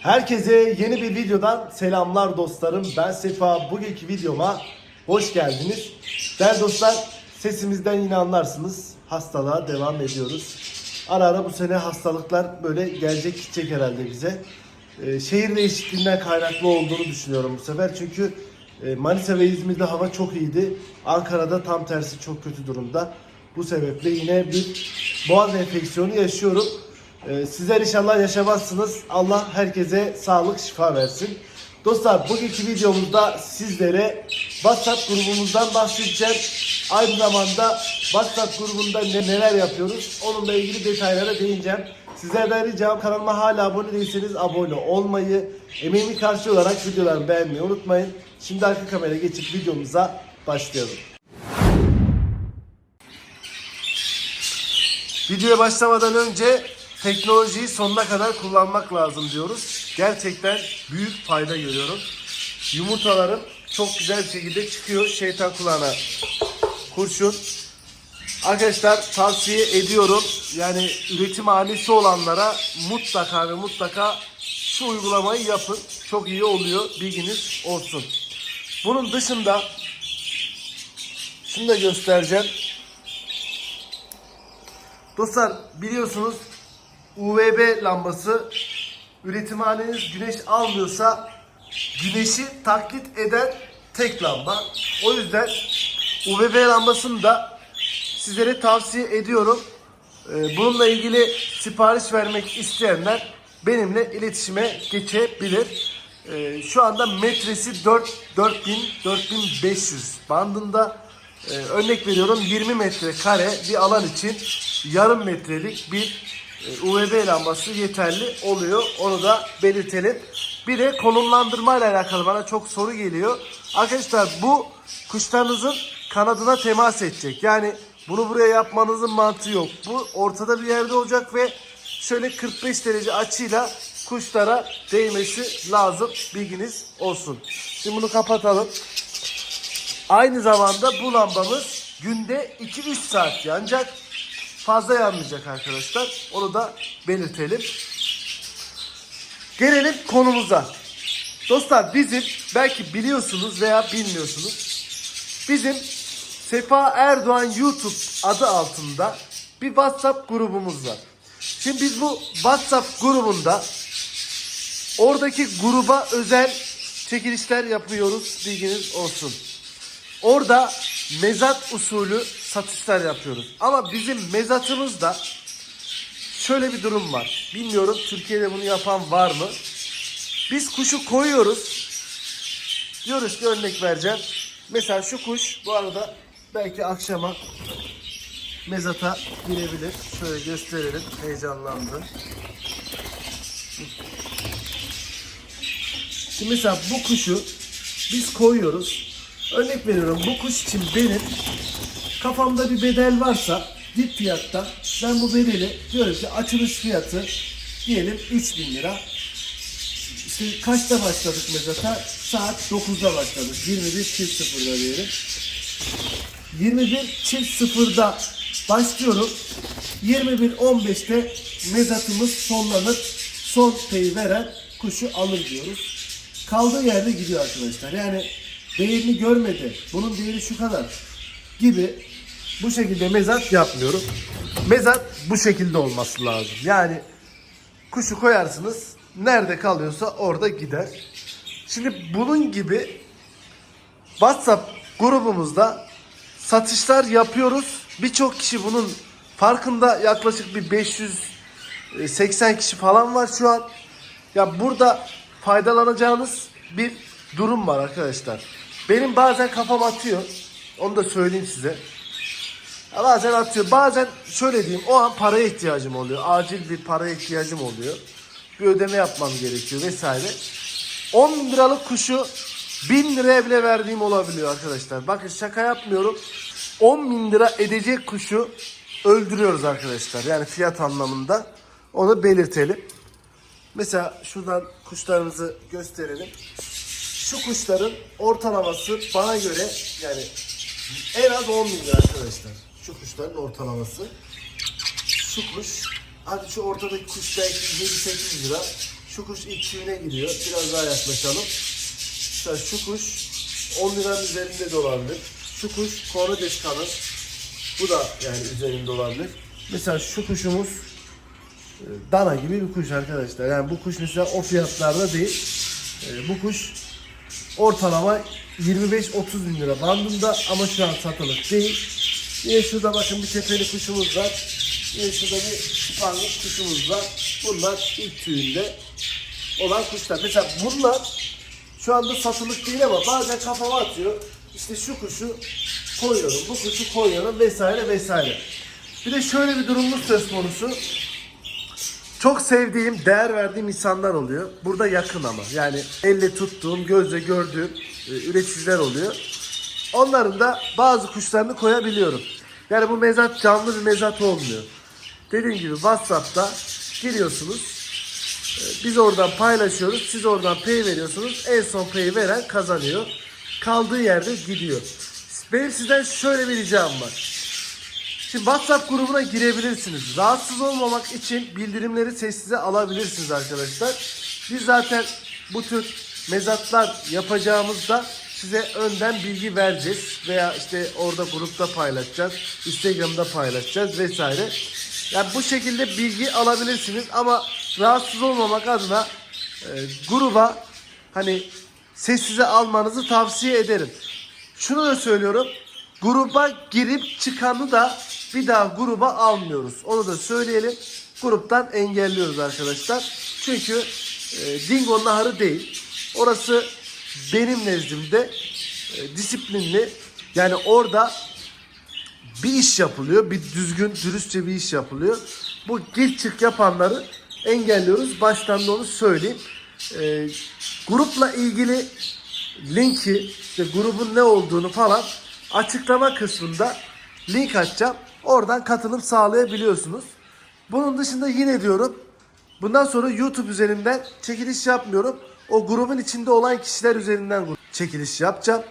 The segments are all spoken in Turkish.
Herkese yeni bir videodan selamlar dostlarım. Ben Sefa. Bugünkü videoma hoş geldiniz. Değerli dostlar sesimizden yine anlarsınız. Hastalığa devam ediyoruz. Ara ara bu sene hastalıklar böyle gelecek gidecek herhalde bize. Ee, şehir değişikliğinden kaynaklı olduğunu düşünüyorum bu sefer. Çünkü e, Manisa ve İzmir'de hava çok iyiydi. Ankara'da tam tersi çok kötü durumda. Bu sebeple yine bir boğaz enfeksiyonu yaşıyorum. Ee, sizler inşallah yaşamazsınız. Allah herkese sağlık, şifa versin. Dostlar bugünkü videomuzda sizlere WhatsApp grubumuzdan bahsedeceğim. Aynı zamanda WhatsApp grubunda ne- neler yapıyoruz onunla ilgili detaylara değineceğim. Sizlerden ricam kanalıma hala abone değilseniz abone olmayı, emeğimi karşı olarak videolarımı beğenmeyi unutmayın. Şimdi arka kameraya geçip videomuza başlayalım. Videoya başlamadan önce teknolojiyi sonuna kadar kullanmak lazım diyoruz. Gerçekten büyük fayda görüyorum. Yumurtalarım çok güzel bir şekilde çıkıyor. Şeytan kulağına kurşun. Arkadaşlar tavsiye ediyorum. Yani üretim hanesi olanlara mutlaka ve mutlaka şu uygulamayı yapın. Çok iyi oluyor. Bilginiz olsun. Bunun dışında şunu da göstereceğim. Dostlar biliyorsunuz UVB lambası üretimhaneniz güneş almıyorsa güneşi taklit eden tek lamba. O yüzden UVB lambasını da sizlere tavsiye ediyorum. Ee, Bununla ilgili sipariş vermek isteyenler benimle iletişime geçebilir. Ee, Şu anda metresi 4 4000 4500 bandında. Ee, örnek veriyorum 20 metrekare bir alan için yarım metrelik bir UVB lambası yeterli oluyor. Onu da belirtelim. Bir de konumlandırma ile alakalı bana çok soru geliyor. Arkadaşlar bu kuşlarınızın kanadına temas edecek. Yani bunu buraya yapmanızın mantığı yok. Bu ortada bir yerde olacak ve şöyle 45 derece açıyla kuşlara değmesi lazım. Bilginiz olsun. Şimdi bunu kapatalım. Aynı zamanda bu lambamız günde 2-3 saat yanacak. Fazla yanmayacak arkadaşlar. Onu da belirtelim. Gelelim konumuza. Dostlar bizim belki biliyorsunuz veya bilmiyorsunuz. Bizim Sefa Erdoğan YouTube adı altında bir WhatsApp grubumuz var. Şimdi biz bu WhatsApp grubunda oradaki gruba özel çekilişler yapıyoruz. Bilginiz olsun. Orada mezat usulü satışlar yapıyoruz. Ama bizim mezatımızda şöyle bir durum var. Bilmiyorum Türkiye'de bunu yapan var mı? Biz kuşu koyuyoruz. Diyoruz ki örnek vereceğim. Mesela şu kuş bu arada belki akşama mezata girebilir. Şöyle gösterelim. Heyecanlandı. Şimdi mesela bu kuşu biz koyuyoruz. Örnek veriyorum bu kuş için benim kafamda bir bedel varsa dip fiyatta ben bu bedeli diyorum ki açılış fiyatı diyelim 3000 lira. İşte kaçta başladık mezata? Saat 9'da başladık. 21 çift sıfırda diyelim. 21 çift sıfırda başlıyorum. 21.15'te mezatımız sonlanır. Son peyi veren kuşu alır diyoruz. Kaldığı yerde gidiyor arkadaşlar. Yani değerini görmedi. Bunun değeri şu kadar gibi bu şekilde mezat yapmıyorum. Mezat bu şekilde olması lazım. Yani kuşu koyarsınız nerede kalıyorsa orada gider. Şimdi bunun gibi WhatsApp grubumuzda satışlar yapıyoruz. Birçok kişi bunun farkında yaklaşık bir 580 kişi falan var şu an. Ya burada faydalanacağınız bir durum var arkadaşlar. Benim bazen kafam atıyor. Onu da söyleyeyim size. Ya bazen atıyor. Bazen şöyle diyeyim o an paraya ihtiyacım oluyor. Acil bir paraya ihtiyacım oluyor. Bir ödeme yapmam gerekiyor vesaire. 10 bin liralık kuşu 1000 liraya bile verdiğim olabiliyor arkadaşlar. Bakın şaka yapmıyorum. 10 bin lira edecek kuşu öldürüyoruz arkadaşlar. Yani fiyat anlamında onu belirtelim. Mesela şuradan kuşlarımızı gösterelim. Şu kuşların ortalaması bana göre yani en az 10 bin lira arkadaşlar. Şu kuşların ortalaması. Şu kuş, hadi şu ortadaki kuş belki 7-8 lira. Şu kuş ilk çiğne giriyor. Biraz daha yaklaşalım. Mesela şu kuş 10 liranın üzerinde de olabilir. Şu kuş Kornedeş kanı. Bu da yani üzerinde olabilir. Mesela şu kuşumuz e, dana gibi bir kuş arkadaşlar. Yani bu kuş mesela o fiyatlarda değil. E, bu kuş ortalama 25-30 bin lira bandında ama şu an satılık değil. Yine şurada bakın bir tepeli kuşumuz var. Yine şurada bir panguk kuşumuz var. Bunlar ilk tüyünde olan kuşlar. Mesela bunlar şu anda satılık değil ama bazen kafama atıyor. İşte şu kuşu koyuyorum, bu kuşu koyuyorum vesaire vesaire. Bir de şöyle bir durumumuz söz konusu. Çok sevdiğim, değer verdiğim insanlar oluyor. Burada yakın ama. Yani elle tuttuğum, gözle gördüğüm e, üreticiler oluyor. Onların da bazı kuşlarını koyabiliyorum. Yani bu mezat canlı bir mezat olmuyor. Dediğim gibi WhatsApp'ta giriyorsunuz. E, Biz oradan paylaşıyoruz. Siz oradan pay veriyorsunuz. En son pay'i veren kazanıyor. Kaldığı yerde gidiyor. Benim sizden şöyle bir ricam var. Şimdi WhatsApp grubuna girebilirsiniz. Rahatsız olmamak için bildirimleri sessize alabilirsiniz arkadaşlar. Biz zaten bu tür mezatlar yapacağımızda size önden bilgi vereceğiz. Veya işte orada grupta paylaşacağız. Instagram'da paylaşacağız vesaire. Yani bu şekilde bilgi alabilirsiniz ama rahatsız olmamak adına e, gruba hani sessize almanızı tavsiye ederim. Şunu da söylüyorum. Gruba girip çıkanı da bir daha gruba almıyoruz. Onu da söyleyelim. Gruptan engelliyoruz arkadaşlar. Çünkü e, Dingo'nun naharı değil. Orası benim nezdimde e, disiplinli. Yani orada bir iş yapılıyor. Bir düzgün, dürüstçe bir iş yapılıyor. Bu gir çık yapanları engelliyoruz. Baştan da onu söyleyeyim. E, grupla ilgili linki, işte grubun ne olduğunu falan açıklama kısmında link açacağım. Oradan katılım sağlayabiliyorsunuz. Bunun dışında yine diyorum. Bundan sonra YouTube üzerinden çekiliş yapmıyorum. O grubun içinde olan kişiler üzerinden çekiliş yapacağım.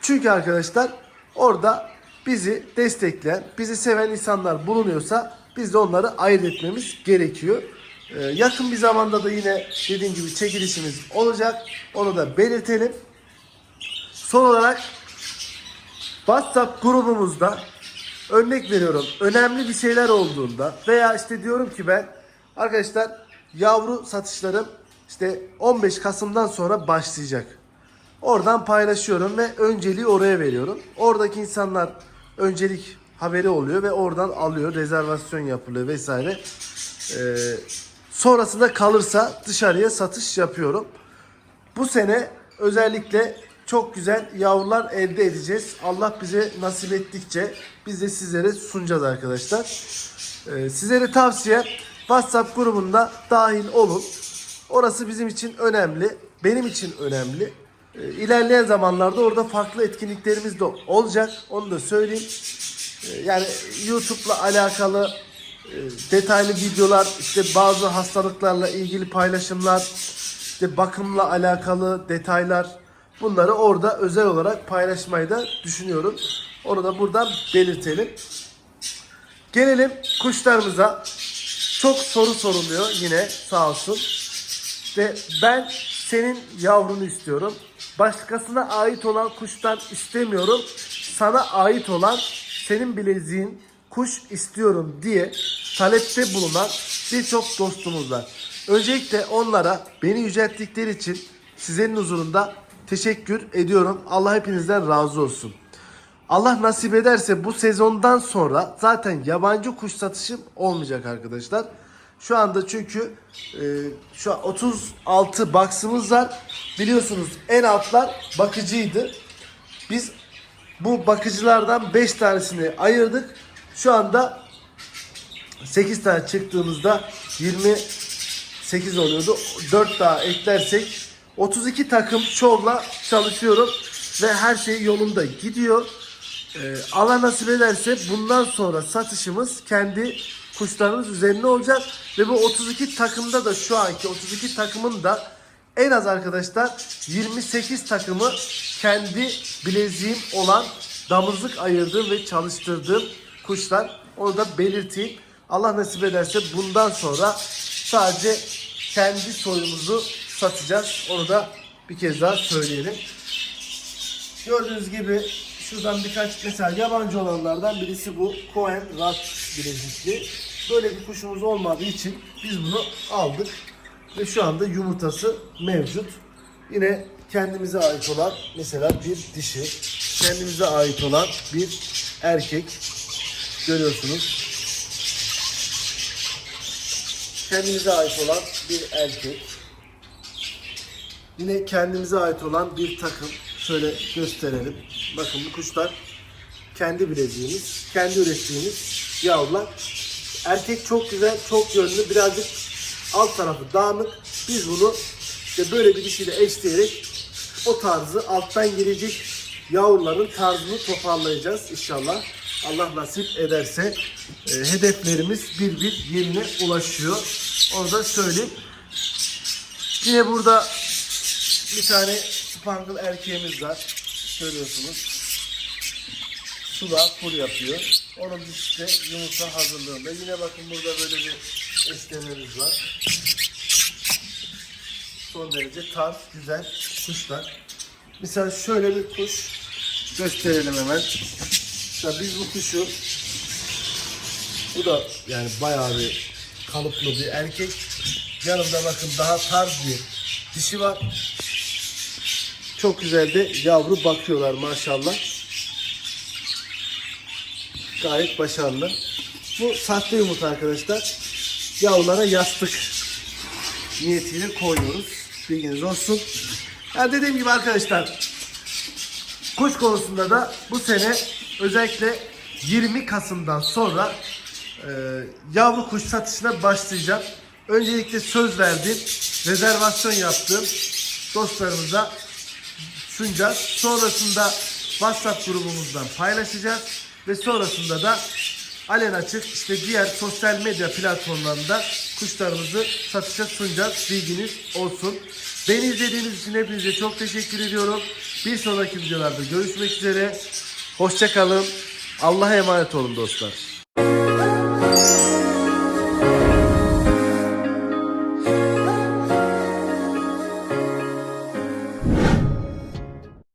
Çünkü arkadaşlar orada bizi destekleyen, bizi seven insanlar bulunuyorsa biz de onları ayırt etmemiz gerekiyor. Ee, yakın bir zamanda da yine dediğim gibi çekilişimiz olacak. Onu da belirtelim. Son olarak WhatsApp grubumuzda örnek veriyorum önemli bir şeyler olduğunda veya işte diyorum ki ben arkadaşlar yavru satışlarım işte 15 Kasım'dan sonra başlayacak. Oradan paylaşıyorum ve önceliği oraya veriyorum. Oradaki insanlar öncelik haberi oluyor ve oradan alıyor, rezervasyon yapılıyor vesaire. Ee, sonrasında kalırsa dışarıya satış yapıyorum. Bu sene özellikle çok güzel yavrular elde edeceğiz. Allah bize nasip ettikçe biz de sizlere sunacağız arkadaşlar. Ee, sizlere tavsiye WhatsApp grubunda dahil olun. Orası bizim için önemli. Benim için önemli. Ee, ilerleyen zamanlarda orada farklı etkinliklerimiz de olacak. Onu da söyleyeyim. Ee, yani YouTube'la alakalı e, detaylı videolar, işte bazı hastalıklarla ilgili paylaşımlar, işte bakımla alakalı detaylar bunları orada özel olarak paylaşmayı da düşünüyorum. Onu da buradan belirtelim. Gelelim kuşlarımıza. Çok soru soruluyor yine sağ olsun. İşte ben senin yavrunu istiyorum. Başkasına ait olan kuştan istemiyorum. Sana ait olan senin bileziğin kuş istiyorum diye talepte bulunan birçok dostumuz var. Öncelikle onlara beni yücelttikleri için sizlerin huzurunda teşekkür ediyorum. Allah hepinizden razı olsun. Allah nasip ederse bu sezondan sonra zaten yabancı kuş satışım olmayacak arkadaşlar. Şu anda çünkü e, şu an 36 baksımız var. Biliyorsunuz en altlar bakıcıydı. Biz bu bakıcılardan 5 tanesini ayırdık. Şu anda 8 tane çıktığımızda 28 oluyordu. 4 daha eklersek 32 takım şovla çalışıyorum ve her şey yolunda gidiyor. Ee, Allah nasip ederse bundan sonra satışımız kendi kuşlarımız üzerine olacak ve bu 32 takımda da şu anki 32 takımın da en az arkadaşlar 28 takımı kendi bileziğim olan damızlık ayırdığım ve çalıştırdığım kuşlar. Onu da belirteyim. Allah nasip ederse bundan sonra sadece kendi soyumuzu satacağız. Onu da bir kez daha söyleyelim. Gördüğünüz gibi şuradan birkaç mesela yabancı olanlardan birisi bu Cohen Rat bilezikli. Böyle bir kuşumuz olmadığı için biz bunu aldık ve şu anda yumurtası mevcut. Yine kendimize ait olan mesela bir dişi, kendimize ait olan bir erkek görüyorsunuz. Kendimize ait olan bir erkek. Yine kendimize ait olan bir takım. Şöyle gösterelim. Bakın bu kuşlar kendi bileziğimiz, kendi ürettiğimiz yavrular. Erkek çok güzel, çok yönlü, birazcık alt tarafı dağınık. Biz bunu işte böyle bir dişiyle eşleyerek o tarzı alttan gelecek yavruların tarzını toparlayacağız inşallah. Allah nasip ederse e, hedeflerimiz bir bir yerine ulaşıyor. Onu da söyleyeyim. Yine burada bir tane spangle erkeğimiz var. Görüyorsunuz. Suda full yapıyor. Onun işte yumurta hazırlığında. Yine bakın burada böyle bir esnememiz var. Son derece tarz, güzel kuşlar. Mesela şöyle bir kuş gösterelim hemen. Mesela biz bu kuşu bu da yani bayağı bir kalıplı bir erkek. Yanında bakın daha tarz bir dişi var. Çok güzel de yavru bakıyorlar maşallah. Gayet başarılı. Bu sahte yumurta arkadaşlar. Yavrulara yastık niyetiyle koyuyoruz. Bilginiz olsun. Yani dediğim gibi arkadaşlar kuş konusunda da bu sene özellikle 20 Kasım'dan sonra e, yavru kuş satışına başlayacağım. Öncelikle söz verdim. Rezervasyon yaptım. Dostlarımıza sunacağız. Sonrasında WhatsApp grubumuzdan paylaşacağız. Ve sonrasında da alen açık işte diğer sosyal medya platformlarında kuşlarımızı satışa sunacağız. Bilginiz olsun. Beni izlediğiniz için hepinize çok teşekkür ediyorum. Bir sonraki videolarda görüşmek üzere. Hoşçakalın. Allah'a emanet olun dostlar.